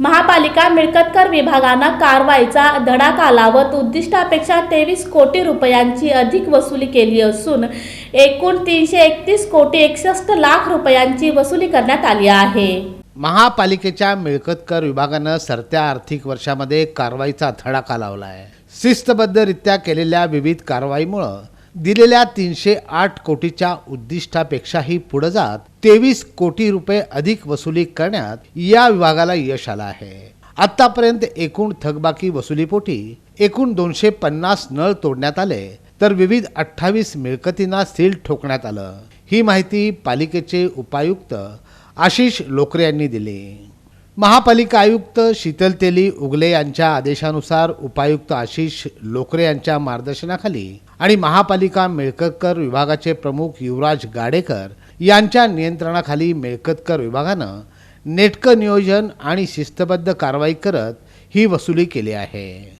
महापालिका मिळकतकर विभागानं कारवाईचा धडाका लावत उद्दिष्टापेक्षा तेवीस कोटी रुपयांची अधिक वसुली केली असून एकूण तीनशे एकतीस कोटी एकसष्ट लाख रुपयांची वसुली करण्यात आली आहे. महापालिकेच्या मिळकतकर विभागानं सरत्या आर्थिक वर्षामध्ये कारवाईचा धडाका लावला आहे शिस्तबद्धरित्या केलेल्या विविध कारवाईमुळं दिलेल्या तीनशे आठ कोटीच्या उद्दिष्टापेक्षाही पुढे जात तेवीस कोटी रुपये अधिक वसुली करण्यात या विभागाला यश आलं आहे. आतापर्यंत एकूण थकबाकी वसुलीपोटी एकूण दोनशे पन्नास नळ तोडण्यात आले तर विविध अठ्ठावीस मिळकतींना सील ठोकण्यात आलं. ही माहिती पालिकेचे उपायुक्त आशिष लोकरे यांनी दिली. महापालिका आयुक्त शीतल तेली उगले यांच्या आदेशानुसार उपायुक्त आशिष लोकरे यांच्या मार्गदर्शनाखाली आणि महापालिका मिळकतकर विभागाचे प्रमुख युवराज गाडेकर यांच्या नियंत्रणाखाली मिळकतकर विभागानं नेटकं नियोजन आणि शिस्तबद्ध कारवाई करत ही वसुली केली आहे.